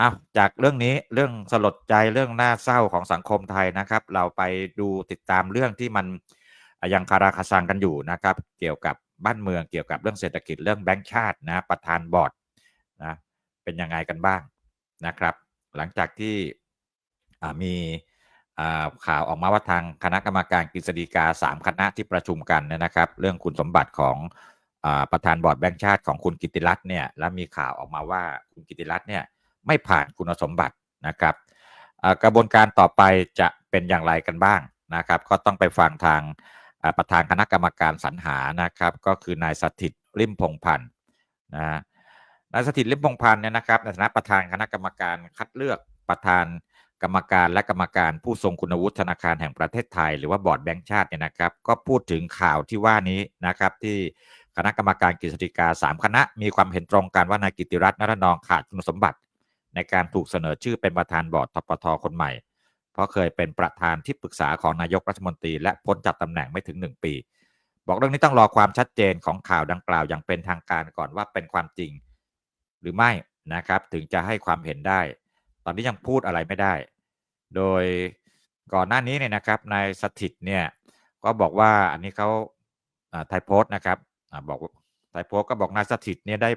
อาจากเรื่องนี้เรื่องสลดใจเรื่องน่าเศร้าของสังคมไทยนะครับ เราไปดูติดตามเรื่องที่มันยังคาราคาซังกันอยู่นะครับ เกี่ยวกับบ้านเมืองเกี่ยวกับเรื่องเศรษฐกิจเรื่องแบงก์ชาตินะประธานบอร์ดนะเป็นยังไงกันบ้างนะครับ หลังจากที่มีข่าวออกมาว่าทางคณะกรรมการกฤษฎีกาสามคณะที่ประชุมกันนะครับ เรื่องคุณสมบัติของอประธานบอร์ดแบงก์ชาติของคุณกิติรัตน์เนี่ยแล้วมีข่าวออกมาว่าคุณกิติรัตน์เนี่ย ไม่ผ่านคุณสมบัตินะครับกระบวนการต่อไปจะเป็นอย่างไรกันบ้างนะครับ ก็ต้องไปฟังทางประธานคณะกรรมการสรรหานะครับ ก็คือนายสถิตริมพงพันธ์นะนายสถิตริมพงพันธ์เนี่ยนะครับในฐานะประธานคณะกรรมการคัดเลือกประธานกรรมการและกรรมการผู้ทรงคุณวุฒิธนาคารแห่งประเทศไทย หรือว่าบอร์ดแบงก์ชาติเนี่ยนะครับ ก็พูดถึงข่าวที่ว่านี้นะครับที่คณะกรรมการกฤษฎีกาสามคณะมีความเห็นตรงกันว่านายกิติรัตน์นรนองขาดคุณสมบัติ ในการถูกเสนอชื่อเป็นประธานบอร์ดทปทคนใหม่ เพราะเคยเป็นประธานที่ปรึกษาของนายกรัฐมนตรี และพ้นจากตำแหน่งไม่ถึง 1 ปี บอกเรื่องนี้ต้องรอความชัดเจนของข่าวดังกล่าวอย่างเป็นทางการก่อนว่าเป็นความจริง หรือไม่นะครับถึงจะให้ความเห็นได้ ตอนนี้ยังพูดอะไรไม่ได้ โดยก่อนหน้านี้เนี่ยนะครับนายสถิตเนี่ยก็บอกว่าอันนี้เขาไทยโพสต์นะครับอบอกไทยโพสต์ก็บอกนายสถิตเนี่ยได้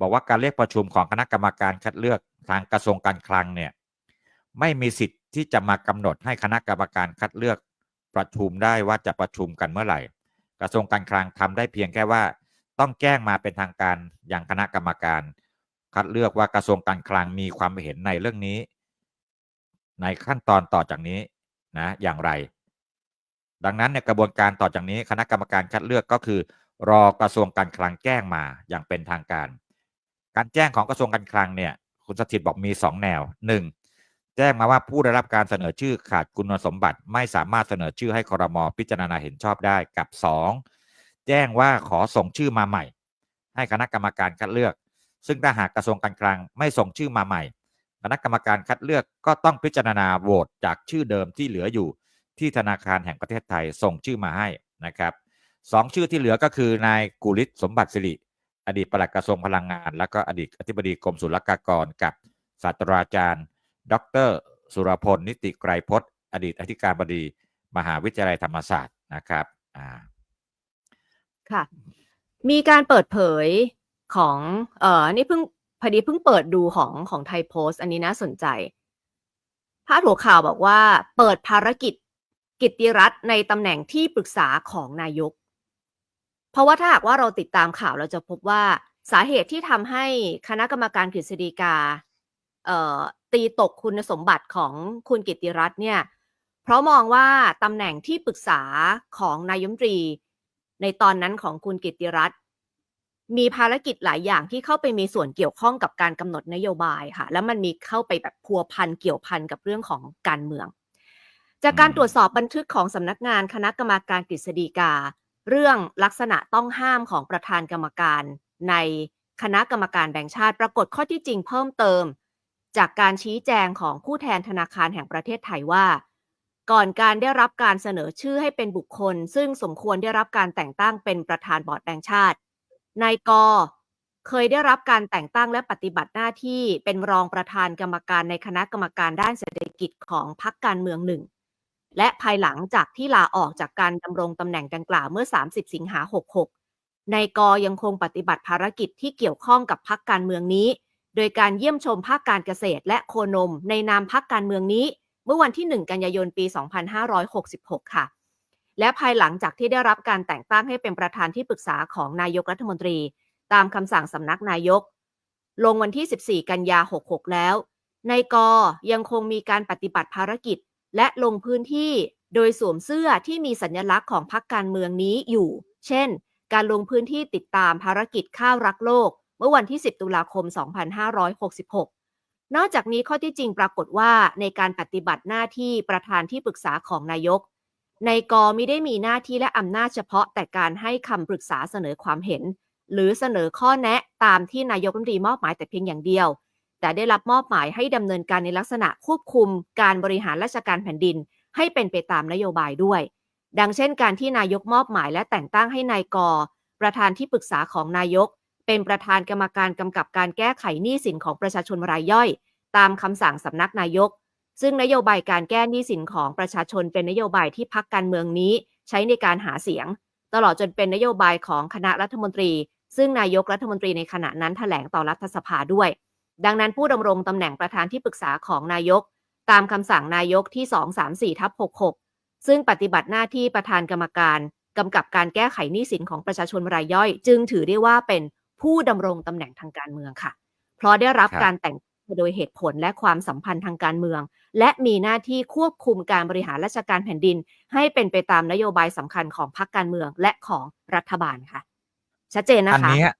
บอกว่าการเรียกประชุมของคณะกรรมการคัดเลือก ทางกระทรวงการคลังเนี่ยไม่มีสิทธิ์ที่จะมากำหนดให้คณะกรรมการคัดเลือกประชุมได้ว่าจะประชุมกันเมื่อไหร่ กระทรวงการคลังทำได้เพียงแค่ว่าต้องแจ้งมาเป็นทางการอย่างคณะกรรมการ คัดเลือกว่ากระทรวงการคลังมีความเห็นในเรื่องนี้ ในขั้นตอนต่อจากนี้นะอย่างไร ดังนั้นเนี่ยกระบวนการต่อจากนี้คณะกรรมการคัดเลือกก็คือ รอกระทรวงการคลังแจ้งมาอย่างเป็นทางการ การแจ้งของกระทรวงการคลังเนี่ย คุณสถิตบอกมี 2 แนว 1. แจ้งมาว่าผู้ได้รับการเสนอชื่อขาดคุณสมบัติ ไม่สามารถเสนอชื่อให้ครมพิจารณาเห็นชอบได้กับ 2. แจ้งว่าขอส่งชื่อมาใหม่ ให้คณะกรรมการคัดเลือก ซึ่งถ้าหากกระทรวงการคลังไม่ส่งชื่อมาใหม่ คณะกรรมการคัดเลือกก็ต้องพิจารณาโหวตจากชื่อเดิมที่เหลืออยู่ที่ธนาคารแห่งประเทศไทยส่งชื่อมาให้นะครับสองชื่อที่เหลือก็คือนายกุลิศสมบัติสิริ อดีตปลัดกระทรวงพลังงาน แล้วก็อดีตอธิบดีกรมศุลกากรกับศาสตราจารย์ ดร สุรพล นิติไกรพจน์ อดีตอธิการบดี มหาวิทยาลัยธรรมศาสตร์นะครับอ่าค่ะ มีการเปิดเผยของเอ่อนี่เพิ่งพอดีเพิ่งเปิดดูของของไทยโพสต์ อันนี้น่าสนใจพาดหัวข่าวบอกว่า เปิดภารกิจกิตติรัตน์ในตำแหน่งที่ปรึกษาของนายก เพราะว่าถ้าหากว่าเราติดตามข่าวเราจะพบว่าสาเหตุที่ทำให้คณะกรรมการกฤษฎีกาตีตกคุณสมบัติของคุณกิติรัตน์เนี่ย เพราะมองว่าตำแหน่งที่ปรึกษาของนายมตรี ในตอนนั้นของคุณกิติรัตน์มีภารกิจหลายอย่างที่เข้าไปมีส่วนเกี่ยวข้องกับการกำหนดนโยบายค่ะ แล้วมันมีเข้าไปแบบพัวพันเกี่ยวพันกับเรื่องของการเมือง จากการตรวจสอบบันทึกของสำนักงานคณะกรรมการกฤษฎีกา เรื่องลักษณะต้องห้ามของประธานกรรมการในคณะกรรมการแบ่งชาติ ปรากฏข้อที่จริงเพิ่มเติม จากการชี้แจงของผู้แทนธนาคารแห่งประเทศไทยว่า ก่อนการได้รับการเสนอชื่อให้เป็นบุคคล ซึ่งสมควรได้รับการแต่งตั้งเป็นประธานบอร์ดแบงค์ชาตินายกเคยได้รับการแต่งตั้งและปฏิบัติหน้าที่เป็นรองประธานกรรมการในคณะกรรมการด้านเศรษฐกิจของพรรคการเมืองหนึ่ง และภายหลังจากที่ลาออกจากการดำรงตำแหน่งดังกล่าวเมื่อ 30 สิงหา 66 นายกยังคงปฏิบัติภารกิจที่เกี่ยวข้องกับพรรคการเมืองนี้ โดยการเยี่ยมชมภาคการเกษตรและโคนมในนามพรรคการเมืองนี้ เมื่อวันที่ 1 กันยายนปี 2566 ค่ะ และภายหลังจากที่ได้รับการแต่งตั้งให้เป็นประธานที่ปรึกษาของนายกรัฐมนตรี ตามคำสั่งสำนักนายก ลงวันที่ 14 กันยา 66 แล้วนายกยังคงมีการปฏิบัติภารกิจ และลงพื้นที่โดยสวมเสื้อที่มีสัญลักษณ์ของพรรคการเมืองนี้อยู่ เช่น การลงพื้นที่ติดตามภารกิจข้าวรักโลก เมื่อวันที่ 10 ตุลาคม 2566 นอกจากนี้ข้อที่จริงปรากฏว่าในการปฏิบัติหน้าที่ประธานที่ปรึกษาของนายกนายกไม่ได้มีหน้าที่และอำนาจเฉพาะแต่การให้คำปรึกษาเสนอความเห็น หรือเสนอข้อแนะตามที่นายกรัฐมนตรีมอบหมายแต่เพียงอย่างเดียว แต่ได้รับมอบหมายให้ดำเนินการในลักษณะควบคุมการบริหารราชการแผ่นดิน ให้เป็นไปตามนโยบายด้วย ดังเช่น การที่นายกมอบหมายและแต่งตั้งให้นายกประธานที่ปรึกษาของนายก เป็นประธานกรรมการกำกับการแก้ไขหนี้สินของประชาชนรายย่อย ตามคำสั่งสำนักนายก ซึ่งนโยบายการแก้หนี้สินของประชาชนเป็นนโยบายที่พักการเมืองนี้ ใช้ในการหาเสียง ตลอดจนเป็นนโยบายของคณะรัฐมนตรี ซึ่งนายกรัฐมนตรีในขณะนั้นแถลงต่อรัฐสภาด้วย ดังนั้นผู้ดำรงตำแหน่งประธานที่ปรึกษาของนายก ตามคำสั่งนายกที่ 234ทับ66 ซึ่งปฏิบัติหน้าที่ประธานกรรมการกำกับการแก้ไขหนี้สินของประชาชนรายย่อย จึงถือได้ว่าเป็นผู้ดำรงตำแหน่งทางการเมืองค่ะ เพราะได้รับครับการแต่งตั้งโดยเหตุผลและความสัมพันธ์ทางการเมือง และมีหน้าที่ควบคุมการบริหารราชการแผ่นดิน ให้เป็นไปตามนโยบายสำคัญของพรรคการเมืองและของรัฐบาลค่ะ ชัดเจนนะคะ อันเนี้ย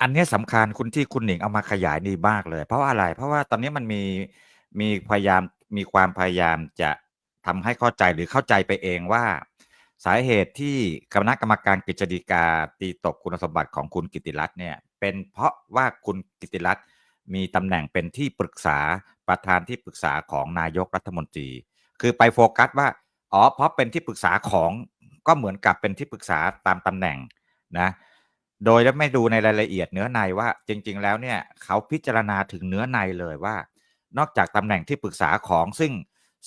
อันเนี้ยสำคัญคุณที่คุณหนิงเอามาขยายดีมากเลย เพราะว่าอะไร เพราะว่าตอนนี้มันมีมีพยายามมีความพยายามจะทำให้เข้าใจหรือเข้าใจไปเองว่า สาเหตุที่คณะกรรมการกฤษฎีกาตีตกคุณสมบัติของคุณกิติรัตน์เนี่ย เป็นเพราะว่าคุณกิติรัตน์มีตำแหน่งเป็นที่ปรึกษาประธานที่ปรึกษาของนายกรัฐมนตรี คือไปโฟกัสว่าอ๋อเพราะเป็นที่ปรึกษาของก็เหมือนกับเป็นที่ปรึกษาตามตำแหน่งนะ โดยไม่ดูในรายละเอียดเนื้อในว่า จริง ๆ แล้วเนี่ยเขาพิจารณาถึงเนื้อในเลยว่า นอกจากตำแหน่งที่ปรึกษาของซึ่ง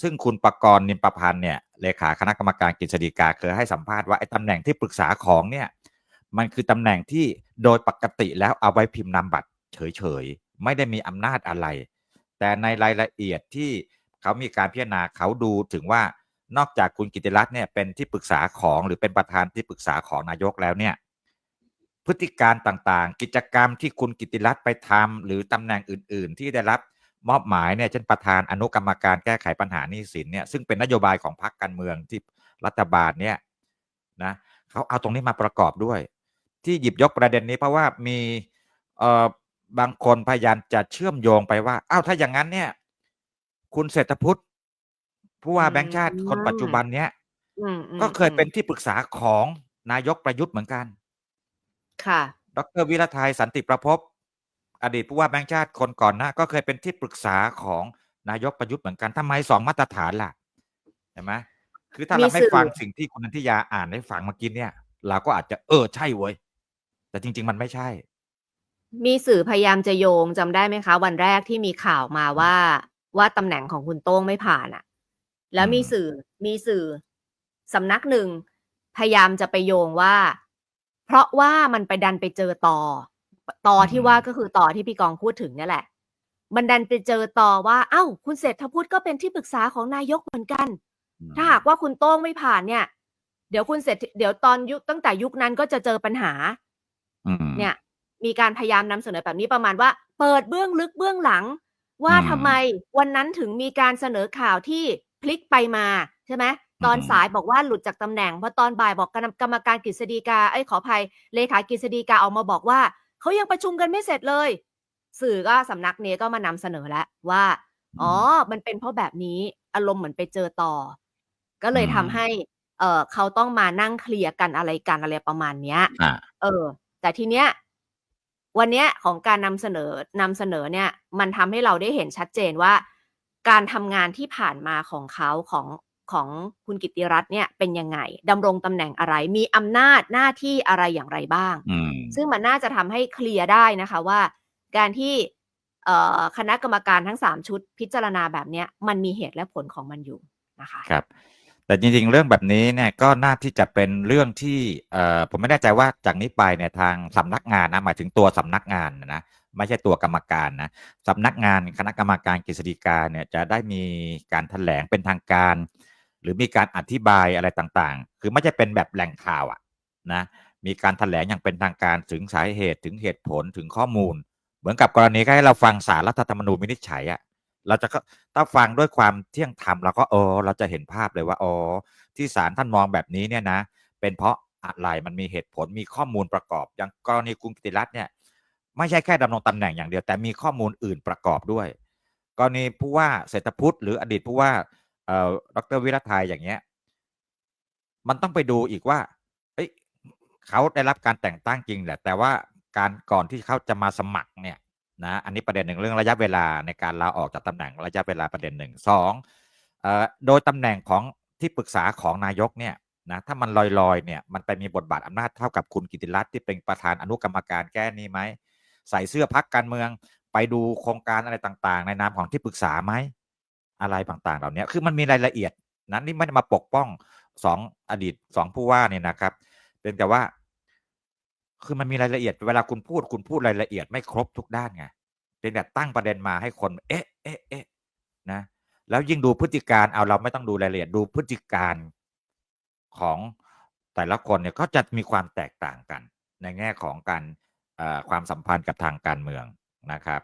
ซึ่งคุณประกรณ์นิมประพันธ์เนี่ยเลขาคณะกรรมการกฤษฎีกาเคยให้สัมภาษณ์ว่าไอ้ตำแหน่งที่ปรึกษาของเนี่ยมันคือตำแหน่งที่โดยปกติแล้วเอาไว้พิมพ์นามบัตรเฉยๆ ไม่ได้มีอำนาจอะไร แต่ในรายละเอียดที่เขามีการพิจารณาเขาดูถึงว่านอกจากคุณกิติรัตน์เนี่ยเป็นที่ปรึกษาของหรือเป็นประธานที่ปรึกษาของนายกแล้วเนี่ย พฤติการต่างๆ กิจกรรมที่คุณกิติรัตน์ไปทำหรือตำแหน่งอื่น ๆ ที่ได้รับมอบหมายเนี่ยเช่นประธานอนุกรรมการแก้ไขปัญหาหนี้สินเนี่ยซึ่งเป็นนโยบายของพรรคการเมืองที่รัฐบาลเนี่ยนะเขาเอาตรงนี้มาประกอบด้วย ที่หยิบยกประเด็นนี้เพราะว่ามีเอ่อบางคนพยายามจะเชื่อมโยงไปว่าอ้าวถ้าอย่างนั้นเนี่ย คุณเศรษฐพุทธผู้ว่าแบงค์ชาติคนปัจจุบันเนี้ยอืมอืมก็เคยเป็นอืมที่ปรึกษาของนายกประยุทธ์เหมือนกัน ค่ะ ดรวิรไทยสันติประพบ อดีตผู้ว่าแบงค์ชาติคนก่อนหน้าก็เคยเป็นที่ปรึกษาของนายกประยุทธ์เหมือนกันทำไมสองมาตรฐานล่ะเห็นไหมคือถ้ามีเราไม่สื่อฟังสิ่งที่คุณนันทิยาอ่านให้ฟังเมื่อกี้เนี่ย เราก็อาจจะเออใช่เว้ย แต่จริง ๆ มันไม่ใช่ มีสื่อพยายามจะโยงจำได้ไหมคะ วันแรกที่มีข่าวมาว่าว่าตำแหน่งของคุณโต้งไม่ผ่านอะแล้วมีอืมสื่อมีสื่อสำนักหนึ่งพยายามจะไปโยงว่า เพราะว่ามันไปดันไปเจอต่อ ต่อที่ว่าก็คือต่อที่พี่กองพูดถึงเนี่ยแหละ มันดันไปเจอต่อว่า เอ้า คุณเศรษฐพุทธก็เป็นที่ปรึกษาของนายกเหมือนกันอืมถ้าหากว่าคุณโต้งไม่ผ่านเนี่ย เดี๋ยวคุณเสร็จเดี๋ยวตอนยุคตั้งแต่ยุคนั้นก็จะเจอปัญหาอืมเนี่ย มีการพยายามนำเสนอแบบนี้ประมาณว่า เปิดเบื้องลึกเบื้องหลัง ว่าอืมทำไมวันนั้นถึงมีการเสนอข่าวที่พลิกไปมาใช่ไหม ตอนอืมสายบอกว่าหลุดจากตำแหน่งพอตอนบ่ายบอกกรรมกรรมการกฤษฎีกาเอ้ยขออภัยเลขากฤษฎีกาออกมาบอกว่าเขายังประชุมกันไม่เสร็จเลย สื่อก็สำนักนี้ก็มานำเสนอแล้วว่าอ๋อ มันเป็นเพราะแบบนี้อารมณ์เหมือนไปเจอต่อ ก็เลยอืมทำให้ เออเขาต้องมานั่งเคลียร์กันอะไรกันอะไรประมาณเนี้ยอ่าเออ แต่ทีเนี้ยวันเนี้ยของการนำเสนอนำเสนอเนี่ย มันทำให้เราได้เห็นชัดเจนว่า การทำงานที่ผ่านมาของเขาของ ของคุณกิติรัตน์เนี่ยเป็นยังไงดำรงตำแหน่งอะไร มีอำนาจหน้าที่อะไรอย่างไรบ้างอืมซึ่งมันน่าจะทำให้เคลียร์ได้นะคะว่า การที่เอ่อคณะกรรมการทั้งสามชุดพิจารณาแบบเนี้ยมันมีเหตุและผลของมันอยู่นะคะครับแต่จริงๆ เรื่องแบบนี้เนี่ยก็น่าที่จะเป็นเรื่องที่เอ่อผมไม่แน่ใจว่าจากนี้ไปเนี่ยทางสำนักงานนะหมายถึงตัวสำนักงานนะไม่ใช่ตัวกรรมการนะสำนักงานคณะกรรมการกฤษฎีกาเนี่ยจะได้มีการแถลงเป็นทางการ หรือมีการอธิบายอะไรต่างๆ คือไม่ใช่เป็นแบบแหล่งข่าวอะนะมีการแถลงอย่างเป็นทางการถึงสาเหตุถึงเหตุผลถึงข้อมูล เหมือนกับกรณีที่ให้เราฟังสารรัฐธรรมนูญวินิจฉัยอะเราจะก็ถ้าฟังด้วยความเที่ยงธรรมเราก็เออเราจะเห็นภาพเลยว่าอ๋อที่ศาลท่านมองแบบนี้เนี่ยนะ เป็นเพราะอะไรมันมีเหตุผลมีข้อมูลประกอบ อย่างกรณีคุณกิติรัตน์เนี่ยไม่ใช่แค่ดำรงตำแหน่งอย่างเดียว แต่มีข้อมูลอื่นประกอบด้วย กรณีผู้ว่าเศรษฐพุทธหรืออดีตผู้ว่า เอ่อดรวิรัตไทยอย่างเงี้ย มันต้องไปดูอีกว่า เอ้ยเขาได้รับการแต่งตั้งจริงแหละ แต่ว่าการก่อนที่เขาจะมาสมัครเนี่ยนะอันนี้ประเด็นหนึ่งเรื่องระยะเวลาในการลาออกจากตำแหน่งระยะเวลาประเด็นหนึ่งสองเอ่อโดยตำแหน่งของที่ปรึกษาของนายกเนี่ยนะถ้ามันลอยๆเนี่ยมันไปมีบทบาทอำนาจเท่ากับคุณกิติรัตน์ที่เป็นประธานอนุกรรมการแก้นี้ไหมใส่เสื้อพักการเมืองไปดูโครงการอะไรต่างๆ ในนามของที่ปรึกษาไหม อะไรต่างๆ เหล่านี้คือมันมีรายละเอียดนั้นนี่ไม่ได้มาปกป้องสองอดีตสองผู้ว่าเนี่ยนะครับเป็นแต่ว่า คือมันมีรายละเอียด เวลาคุณพูดคุณพูดรายละเอียดไม่ครบทุกด้านไงเป็นแบบตั้งประเด็นมาให้คน เอ๊ะเอ๊ะเอ๊ะนะ แล้วยิ่งดูพฤติการเอาเราไม่ต้องดูรายละเอียดดูพฤติการของแต่ละคนเนี่ยก็จะมีความแตกต่างกัน ในแง่ของการความสัมพันธ์กับทางการเมืองนะครับ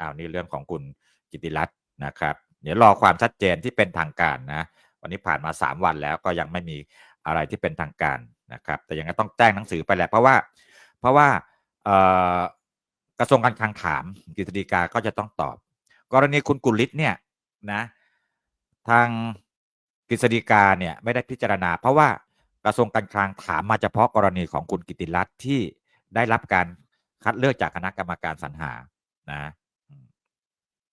อ้าวนี่เรื่องของคุณกิติรัตน์นะครับ เดี๋ยวรอความชัดเจนที่เป็นทางการนะ วันนี้ผ่านมาสามวันแล้วก็ยังไม่มีอะไรที่เป็นทางการนะครับ แต่ยังไงต้องแจ้งหนังสือไปแหละเพราะว่า เพราะว่ากระทรวงการคลังถามกฤษฎีกาก็จะต้องตอบ กรณีคุณกุลิศเนี่ยนะทางกฤษฎีกาเนี่ยไม่ได้พิจารณา เพราะว่ากระทรวงการคลังถามมาเฉพาะกรณีของคุณกิติรัตน์ที่ได้รับการคัดเลือกจากคณะกรรมการสรรหานะ